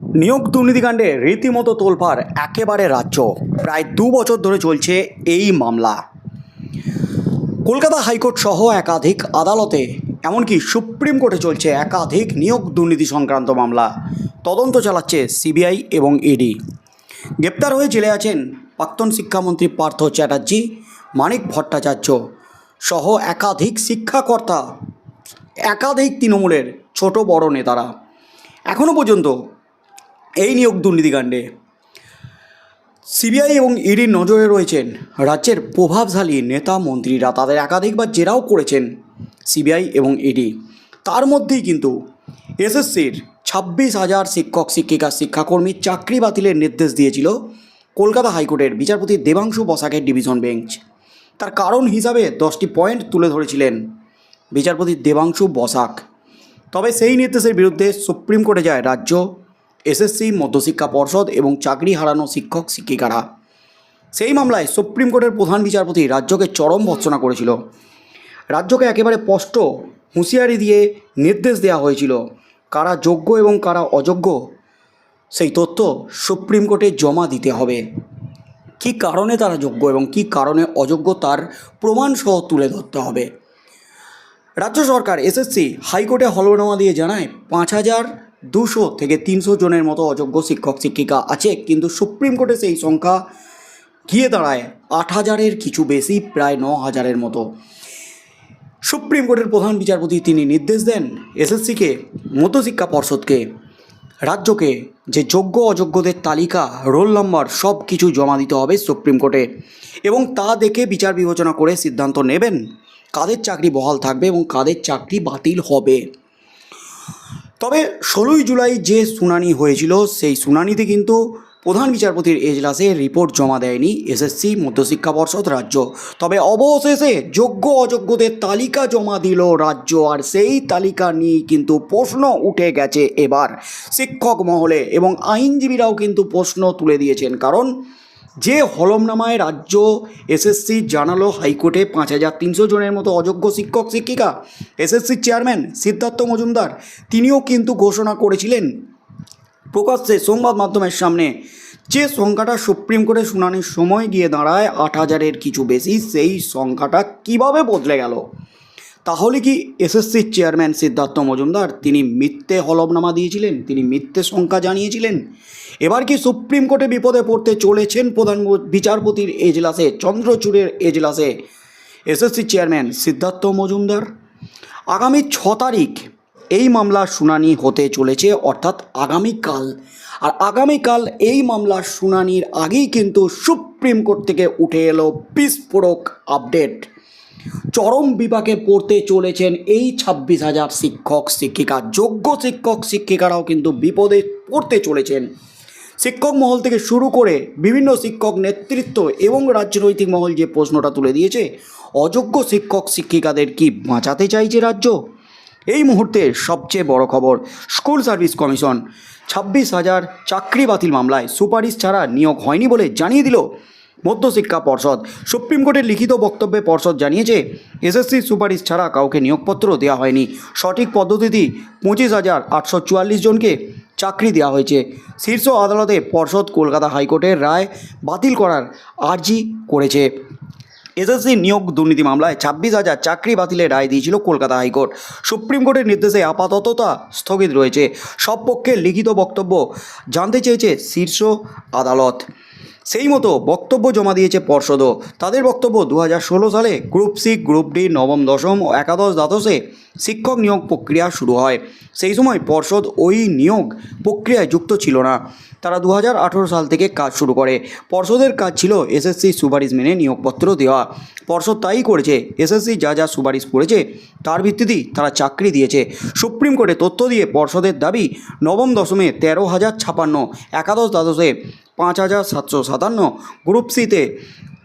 নিয়োগ দুর্নীতিকাণ্ডে রীতিমতো তোলপাড় একেবারে রাজ্য। প্রায় দু বছর ধরে চলছে এই মামলা। কলকাতা হাইকোর্ট সহ একাধিক আদালতে, এমনকি সুপ্রিম কোর্টে চলছে একাধিক নিয়োগ দুর্নীতি সংক্রান্ত মামলা। তদন্ত চালাচ্ছে সিবিআই এবং ইডি। গ্রেপ্তার হয়ে জেলে আছেন প্রাক্তন শিক্ষামন্ত্রী পার্থ চ্যাটার্জি, মানিক ভট্টাচার্য সহ একাধিক শিক্ষাকর্তা, একাধিক তৃণমূলের ছোট বড় নেতারা। এখনও পর্যন্ত এই নিয়োগ দুর্নীতিকাণ্ডে। সিবিআই এবং ইডির নজরে রয়েছেন রাজ্যের প্রভাবশালী নেতা মন্ত্রীরা। তাদের একাধিকবার জেরাও করেছেন সিবিআই এবং ইডি। তার মধ্যেই কিন্তু এসএসসির ছাব্বিশ হাজার শিক্ষক, শিক্ষিকা, শিক্ষাকর্মী চাকরি বাতিলের নির্দেশ দিয়েছিল কলকাতা হাইকোর্টের বিচারপতি দেবাংশু বসাকের ডিভিশন বেঞ্চ। তার কারণ হিসাবে দশটি পয়েন্ট তুলে ধরেছিলেন বিচারপতি দেবাংশু বসাক। তবে সেই নির্দেশের বিরুদ্ধে সুপ্রিম কোর্টে যায় রাজ্য এসএসসি, মধ্যশিক্ষা পর্ষদ এবং চাকরি হারানো শিক্ষক, শিক্ষিকারা। সেই মামলায় সুপ্রিম কোর্টের প্রধান বিচারপতি রাজ্যকে চরম ভৎসনা করেছিল। রাজ্যকে একেবারে স্পষ্ট হুঁশিয়ারি দিয়ে নির্দেশ দেওয়া হয়েছিল কারা যোগ্য এবং কারা অযোগ্য। সেই তথ্য সুপ্রিম কোর্টে জমা দিতে হবে। কী কারণে তারা যোগ্য এবং কী কারণে অযোগ্য তার প্রমাণসহ তুলে ধরতে হবে। রাজ্য সরকার এসএসসি হাইকোর্টে হলফনামা দিয়ে জানায়, পাঁচ হাজার দুশো থেকে তিনশো জনের মতো অযোগ্য শিক্ষক, শিক্ষিকা আছে, কিন্তু সুপ্রিম কোর্টে সেই সংখ্যা গিয়ে দাঁড়ায় আট হাজারের কিছু বেশি, প্রায় ন হাজারের মতো। সুপ্রিম কোর্টের প্রধান বিচারপতি তিনি নির্দেশ দেন এসএসসিকে, মধ্যশিক্ষা পর্ষদকে, রাজ্যকে যে যোগ্য অযোগ্যদের তালিকা, রোল নম্বর সব কিছু জমা দিতে হবে সুপ্রিম কোর্টে এবং তা দেখে বিচার বিবেচনা করে সিদ্ধান্ত নেবেন কাদের চাকরি বহাল থাকবে এবং কাদের চাকরি বাতিল হবে। তবে ষোলোই জুলাই যে শুনানি হয়েছিল, সেই শুনানিতে কিন্তু প্রধান বিচারপতির এজলাসে রিপোর্ট জমা দেয়নি এসএসসি, মধ্যশিক্ষা পর্ষদ, রাজ্য। তবে অবশেষে যোগ্য অযোগ্যদের তালিকা জমা দিল রাজ্য আর সেই তালিকা নিয়ে কিন্তু প্রশ্ন উঠে গেছে এবার শিক্ষক মহলে এবং আইনজীবীরাও কিন্তু প্রশ্ন তুলে দিয়েছেন। কারণ যে হলমনামায় রাজ্য এসএসসি জানালো হাইকোর্টে পাঁচ হাজার তিনশো জনের মতো অযোগ্য শিক্ষক, শিক্ষিকা। এসএসসির চেয়ারম্যান সিদ্ধার্থ মজুমদার, তিনিও কিন্তু ঘোষণা করেছিলেন প্রকাশ্যে সংবাদ মাধ্যমের সামনে যে সংখ্যাটা সুপ্রিম কোর্টে শুনানির সময় গিয়ে দাঁড়ায় আট হাজারের কিছু বেশি, সেই সংখ্যাটা কীভাবে বদলে গেল? তাহলে কি এসএসসির চেয়ারম্যান সিদ্ধার্থ মজুমদার তিনি মিথ্যে হলফনামা দিয়েছিলেন? তিনি মিথ্যে সংখ্যা জানিয়েছিলেন? এবার কি সুপ্রিম কোর্টে বিপদে পড়তে চলেছেন প্রধান বিচারপতির এজলাসে, চন্দ্রচূড়ের এজলাসে এসএসসি চেয়ারম্যান সিদ্ধার্থ মজুমদার? আগামী ছ তারিখ এই মামলার শুনানি হতে চলেছে, অর্থাৎ আগামীকাল। আর আগামীকাল এই মামলার শুনানির আগেই কিন্তু সুপ্রিম কোর্ট থেকে উঠে এলো বিস্ফোরক আপডেট। চরম বিপাকে পড়তে চলেছেন এই ছাব্বিশ হাজার শিক্ষক, শিক্ষিকা। যোগ্য শিক্ষক, শিক্ষিকারাও কিন্তু বিপদে পড়তে চলেছেন। শিক্ষক মহল থেকে শুরু করে বিভিন্ন শিক্ষক নেতৃত্ব এবং রাজনৈতিক মহল যে প্রশ্নটা তুলে দিয়েছে, অযোগ্য শিক্ষক, শিক্ষিকাদের কি বাঁচাতে চাইছে রাজ্য? এই মুহূর্তে সবচেয়ে বড় খবর, স্কুল সার্ভিস কমিশন। ছাব্বিশ হাজার চাকরি বাতিল মামলায় সুপারিশ ছাড়া নিয়োগ হয়নি বলে জানিয়ে দিল মধ্যশিক্ষা পর্ষদ। সুপ্রিম কোর্টের লিখিত বক্তব্যে পর্ষদ জানিয়েছে, এসএসসি সুপারিশ ছাড়া কাউকে নিয়োগপত্র দেওয়া হয়নি। সঠিক পদ্ধতিতে পঁচিশ হাজার আটশো চুয়াল্লিশ জনকে চাকরি দেওয়া হয়েছে। শীর্ষ আদালতে পর্ষদ কলকাতা হাইকোর্টের রায় বাতিল করার আর্জি করেছে। এসএসসি নিয়োগ দুর্নীতি মামলায় ছাব্বিশ হাজার চাকরি বাতিলের রায় দিয়েছিল কলকাতা হাইকোর্ট। সুপ্রিম কোর্টের নির্দেশে আপাতত স্থগিত রয়েছে। সব পক্ষের লিখিত বক্তব্য জানতে চেয়েছে শীর্ষ আদালত। সেই মতো বক্তব্য জমা দিয়েছে পর্ষদও তাদের বক্তব্য দু হাজার ষোলো সালে গ্রুপ সি, গ্রুপ ডি, নবম, দশম ও একাদশ দ্বাদশে শিক্ষক নিয়োগ প্রক্রিয়া শুরু হয়। সেই সময় পর্ষদ ওই নিয়োগ প্রক্রিয়ায় যুক্ত ছিল না। তারা দু হাজার আঠেরো সাল থেকে কাজ শুরু করে। পর্ষদের কাজ ছিল এসএসসি সুপারিশ মেনে নিয়োগপত্র দেওয়া। পর্ষদ তাই করেছে, এসএসসি যা যা সুপারিশ করেছে তার ভিত্তিতেই তারা চাকরি দিয়েছে। সুপ্রিম কোর্টে তথ্য দিয়ে পর্ষদের দাবি, নবম দশমে তেরো হাজার ছাপান্ন, একাদশ দ্বাদশে পাঁচ হাজার সাতশো সাতান্ন, গ্রুপ সিতে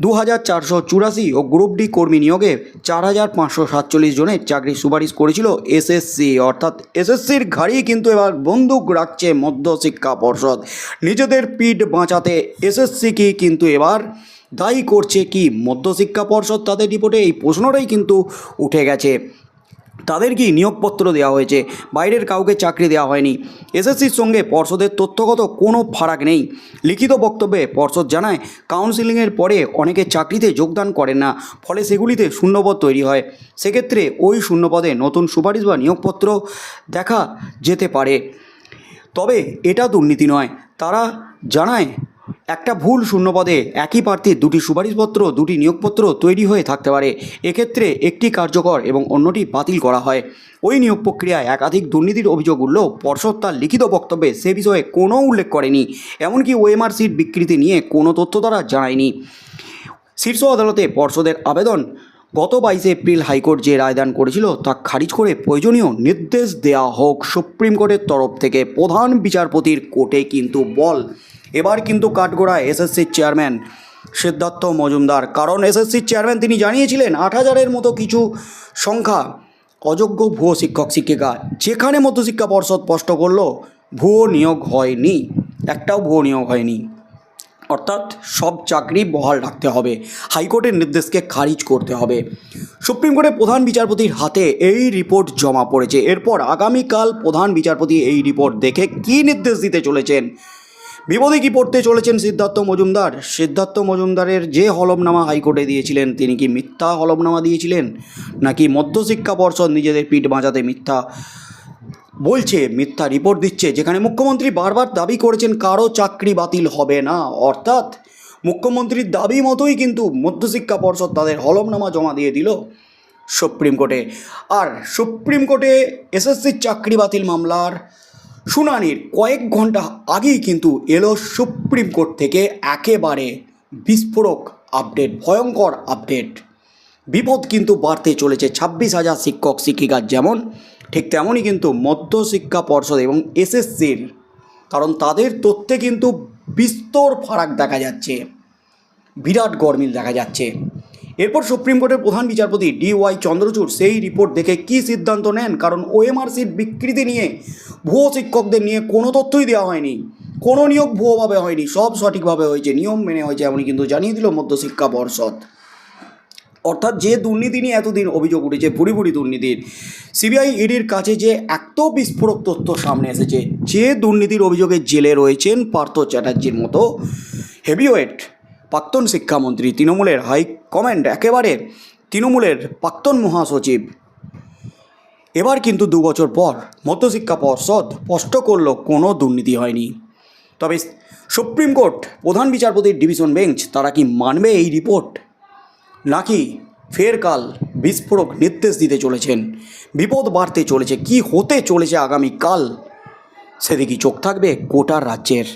দু হাজার চারশো চুরাশি ও গ্রুপ ডি কর্মী নিয়োগে চার হাজার পাঁচশো সাতচল্লিশ জনের চাকরির সুপারিশ করেছিল এসএসসি অর্থাৎ এসএসসির ঘাড়ি কিন্তু এবার বন্দুক রাখছে মধ্যশিক্ষা পর্ষদ। নিজেদের পিঠ বাঁচাতে এসএসসিকে কিন্তু এবার দায়ী করছে কি মধ্যশিক্ষা পর্ষদ? তাদের রিপোর্টে এই প্রশ্নটাই কিন্তু উঠে গেছে। তাদেরকেই নিয়োগপত্র দেওয়া হয়েছে। বাইরের কাউকে চাকরি দেওয়া হয়নি। এসএসসির সঙ্গে পর্ষদের তথ্যগত কোনো ফারাক নেই। লিখিত বক্তব্যে পর্ষদ জানায়, কাউন্সিলিংয়ের পরে অনেকে চাকরিতে যোগদান করেন না, ফলে সেগুলিতে শূন্যপদ তৈরি হয়। সেক্ষেত্রে ওই শূন্যপদে নতুন সুপারিশ বা নিয়োগপত্র দেখা যেতে পারে। তবে এটা দুর্নীতি নয়। তারা জানায় একটা ভুল শূন্যপদে একই প্রার্থীর দুটি সুপারিশপত্র, দুটি নিয়োগপত্র তৈরি হয়ে থাকতে পারে। এক্ষেত্রে একটি কার্যকর এবং অন্যটি বাতিল করা হয়। ওই নিয়োগ প্রক্রিয়ায় একাধিক দুর্নীতির অভিযোগ উঠলেও পর্ষদ তার লিখিত বক্তব্যে সে বিষয়ে কোনো উল্লেখ করেনি, এমনকি ওএমআর সিট বিকৃতি নিয়ে কোনো তথ্য তারা জানায়নি। শীর্ষ আদালতে পর্ষদের আবেদন গত বাইশে এপ্রিল হাইকোর্ট যে রায়দান করেছিল তা খারিজ করে প্রয়োজনীয় নির্দেশ দেওয়া হোক সুপ্রিম কোর্টের তরফ থেকে প্রধান বিচারপতির কোর্টে কিন্তু বল। এবার কিন্তু কাঠগোড়ায় এসএসসির চেয়ারম্যান সিদ্ধার্থ মজুমদার। কারণ এসএসসির চেয়ারম্যান তিনি জানিয়েছিলেন আট হাজারের মতো কিছু সংখ্যা অযোগ্য ভুয়ো শিক্ষক, শিক্ষিকা, যেখানে মধ্যশিক্ষা পর্ষদ স্পষ্ট করল ভুয়ো নিয়োগ হয়নি, একটাও ভুয়ো নিয়োগ হয়নি। অর্থাৎ সব চাকরি বহাল রাখতে হবে, হাইকোর্টের নির্দেশকে খারিজ করতে হবে। সুপ্রিম কোর্টের প্রধান বিচারপতির হাতে এই রিপোর্ট জমা পড়েছে। এরপর আগামীকাল প্রধান বিচারপতি এই রিপোর্ট দেখে কী নির্দেশ দিতে চলেছেন বিপদে কি পড়তে চলেছেন সিদ্ধার্থ মজুমদার? সিদ্ধার্থ মজুমদারের যে হলফনামা হাইকোর্টে দিয়েছিলেন, তিনি কি মিথ্যা হলফনামা দিয়েছিলেন? নাকি মধ্যশিক্ষা পর্ষদ নিজেদের পিঠ বাঁচাতে মিথ্যা বলছে, মিথ্যা রিপোর্ট দিচ্ছে, যেখানে মুখ্যমন্ত্রী বারবার দাবি করেছেন কারও চাকরি বাতিল হবে না? অর্থাৎ মুখ্যমন্ত্রীর দাবি মতোই কিন্তু মধ্যশিক্ষা পর্ষদ তাদের হলফনামা জমা দিয়ে দিল সুপ্রিম কোর্টে। আর সুপ্রিম কোর্টে এসএসসির চাকরি বাতিল মামলার শুনানির কয়েক ঘণ্টা আগেই কিন্তু এলো সুপ্রিম কোর্ট থেকে একেবারে বিস্ফোরক আপডেট, ভয়ঙ্কর আপডেট। বিপদ কিন্তু বাড়তে চলেছে। ছাব্বিশ হাজার শিক্ষক, শিক্ষিকার যেমন, ঠিক তেমনই কিন্তু মধ্যশিক্ষা পর্ষদ এবং এসএসসির, কারণ তাদের তথ্যে কিন্তু বিস্তর ফারাক দেখা যাচ্ছে। বিরাট গরমিল দেখা যাচ্ছে। এরপর সুপ্রিম কোর্টের প্রধান বিচারপতি ডি ওয়াই চন্দ্রচূড় সেই রিপোর্ট দেখে কী সিদ্ধান্ত নেন? কারণ ওএমআর সিট বিকৃতি নিয়ে ভুয়ো শিক্ষকদের নিয়ে কোনো তথ্যই দেওয়া হয়নি। কোনো নিয়োগ ভুয়োভাবে হয়নি। সব সঠিকভাবে হয়েছে। নিয়ম মেনে হয়েছে এমনই কিন্তু জানিয়ে দিল মধ্যশিক্ষা পর্ষদ। অর্থাৎ যে দুর্নীতি নিয়ে এতদিন অভিযোগ উঠেছে ভুড়ি ভুড়ি দুর্নীতির, সিবিআই ইডির কাছে যে এত বিস্ফোরক তথ্য সামনে এসেছে, যে দুর্নীতির অভিযোগে জেলে রয়েছেন পার্থ চ্যাটার্জির মতো হেভিওয়েট প্রাক্তন শিক্ষামন্ত্রী তৃণমূলের হাই কমান্ড একেবারে তৃণমূলের প্রাক্তন মহাসচিব। এবার কিন্তু দু বছর পর মধ্যশিক্ষা পর্ষদ স্পষ্ট করল, কোনো দুর্নীতি হয়নি। তবে সুপ্রিম কোর্ট প্রধান বিচারপতির ডিভিশন বেঞ্চ, তারা কি মানবে এই রিপোর্ট? নাকি ফের কাল বিস্ফোরক নির্দেশ দিতে চলেছেন? বিপদ বাড়তে চলেছে, কি হতে চলেছে আগামীকাল? সেদিকে চোখ থাকবে গোটা রাজ্যের?